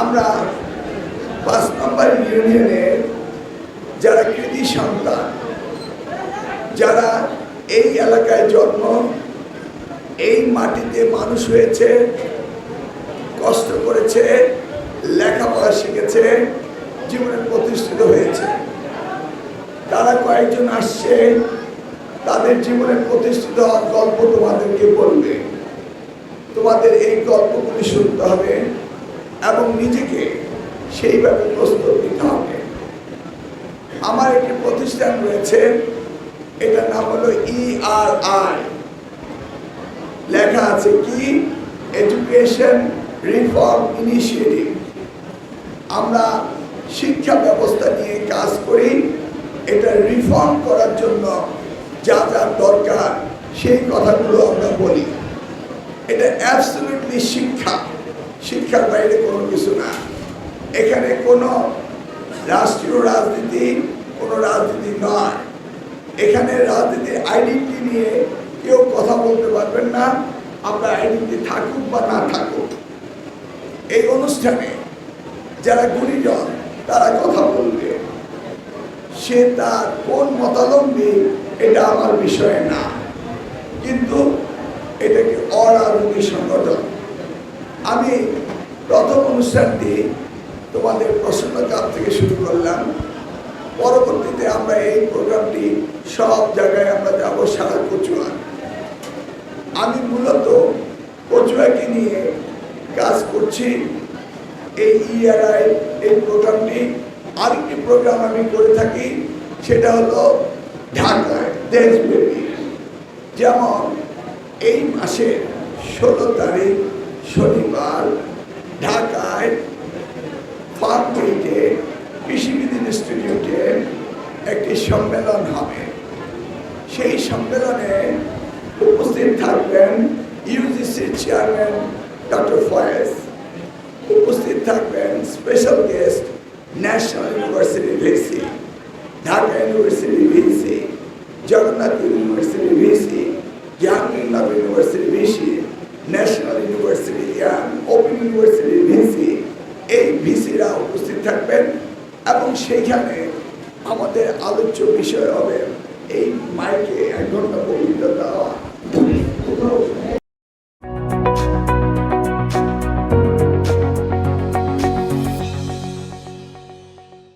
আমরা পাঁচ নম্বর ইউনিয়নের যারা কৃতি সন্তান, যারা এই এলাকায় জন্ম, এই মাটিতে মানুষ হয়েছে, কষ্ট করেছে, লেখাপড়া শিখেছে, জীবনে প্রতিষ্ঠিত হয়েছে। তারা কয়েকজন আসছে, তাদের জীবনে প্রতিষ্ঠিত হওয়ার গল্প তোমাদেরকে বলবে। তোমাদের এই গল্পগুলি শুনতে হবে এবং নিজেকে সেইভাবে প্রস্তুত নিতে হবে। আমার একটি প্রতিষ্ঠান রয়েছে, এটার নাম হলো ই আর আই লেখা আছে কি? এডুকেশন রিফর্ম ইনিশিয়েটিভ আমরা শিক্ষা ব্যবস্থা নিয়ে কাজ করি, এটা রিফর্ম করার জন্য যা যা দরকার সেই কথাগুলো আমরা বলি। এটা অ্যাবসলিউটলি শিক্ষা। শিক্ষার বাইরে কোনো কিছু না। এখানে কোনো রাষ্ট্রীয় রাজনীতি, কোনো রাজনীতি নয়। এখানে রাজনীতির আইডেন্টি নিয়ে কেউ কথা বলতে পারবেন না। আপনার আইডেন্টি থাকুক বা না থাকুক। এই অনুষ্ঠানে যারা গুণীজন, তারা কথা বলবে। সে তার কোন মতালম্বী, এটা আমার বিষয় না। কিন্তু এটাকে অরাজনৈতিক সংগঠন। আমি প্রথম অনুষ্ঠানটি তোমাদের প্রসন্নকাপ থেকে শুরু করলাম। পরবর্তীতে আমরা এই প্রোগ্রামটি সব জায়গায় আমরা যাব, সারা কচুয়া। আমি মূলত কচুয়াকে নিয়ে কাজ করছি। এই ইআরআই এই প্রোগ্রামটি আরেকটি প্রোগ্রাম আমি করে থাকি, সেটা হলো ঢাকায় দেশব্যাপী। যেমন এই মাসের ষোলো তারিখ শনিবার ঢাকায় ফার্মগেটে কৃষিবিদ ইনস্টিটিউটে একটি সম্মেলন হবে। সেই সম্মেলনে উপস্থিত থাকবেন ইউজিসির চেয়ারম্যান ডক্টর ফয়েজ, উপস্থিত থাকবেন special guest national university VC, Dhaka university VC, Jagannath university VC Jahangirnagar university VC national university open university VC এই ভিসিরা উপস্থিত থাকবেন এবং সেইখানে আমাদের আলোচ্য বিষয় হবে এই মাইকে এক ঘণ্টা বক্তৃতা দেওয়া